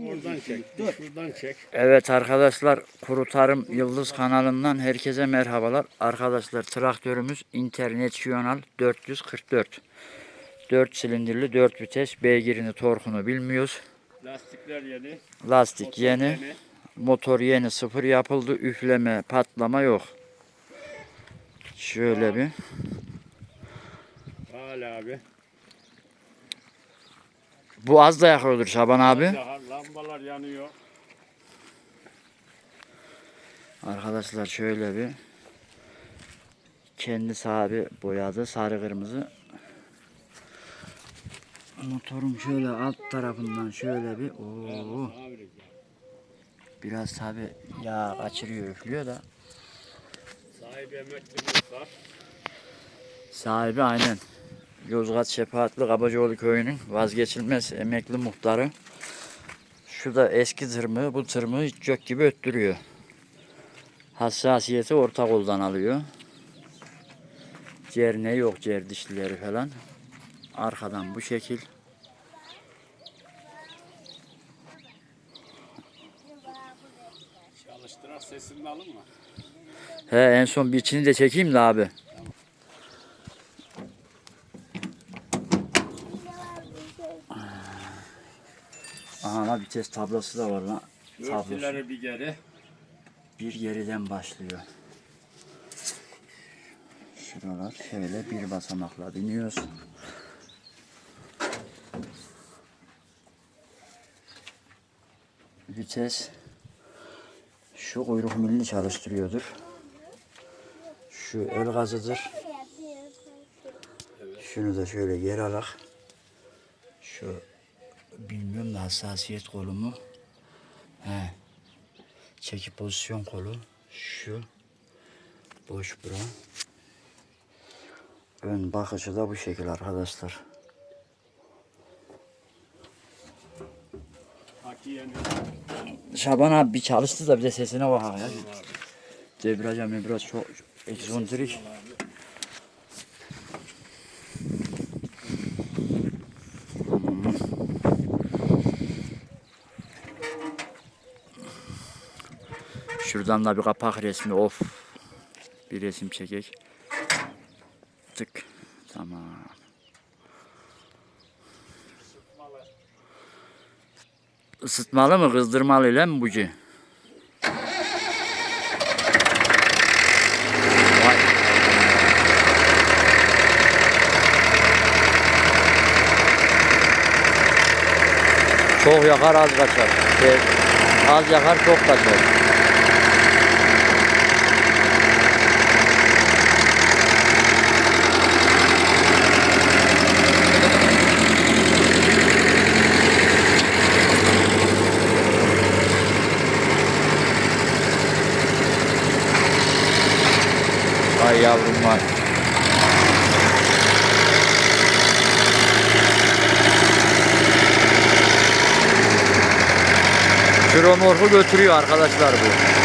Oradan çek. Şuradan çek. Evet arkadaşlar Kuru Tarım Yıldız kanalından herkese merhabalar. Arkadaşlar traktörümüz International 444. 4 silindirli 4 vites beygirini torkunu bilmiyoruz. Lastikler yeni. Lastik motor yeni, motor yeni sıfır yapıldı. Üfleme patlama yok. Şöyle bir Hala abi. bu az da yakıyordur Şaban abi. Daha lambalar yanıyor. Arkadaşlar şöyle bir kendi sahibi boyadı sarı kırmızı. Motorun şöyle alt tarafından şöyle bir oo Abi biraz tabi yağ kaçırıyor üflüyor da sahibi emeklimiz var. sahibi aynen Yozgat Şefaatli Kabacaoğlu köyünün vazgeçilmez emekli muhtarı. Şu da eski tırmığı bu tırmığı hiç gök gibi öttürüyor. Hassasiyeti orta koldan alıyor. Cerne yok cer dişlileri falan. Arkadan bu şekil. Çalıştıran sesini alın mı? He en son bir içini de çekeyim de abi. Aha la vites tablosu da var lan. Tablosu. Örtüleri bir geri. Bir geriden başlıyor. Şuralar şöyle bir basamakla biniyoruz. Vites şu kuyruk milini çalıştırıyordur. Şu el gazıdır. Şunu da şöyle yer alak. Şu bilmiyorum da hassasiyet kolu mu? He. Çeki pozisyon kolu. Şu. Boş bura. Ön bakışı da bu şekil arkadaşlar. Şaban abi bir çalıştı da bir de sesine bak ya. Debriyaja biraz çok egzontrik. Şuradan da bir kapak resmi of. Bir resim çekek. Tık. Tamam. Isıtmalı mı kızdırmalı ile mi bucu? Çok yakar az kaçar. Şey, az yakar çok kaçar. Ay yavrum var. Kromorfu götürüyor arkadaşlar bu.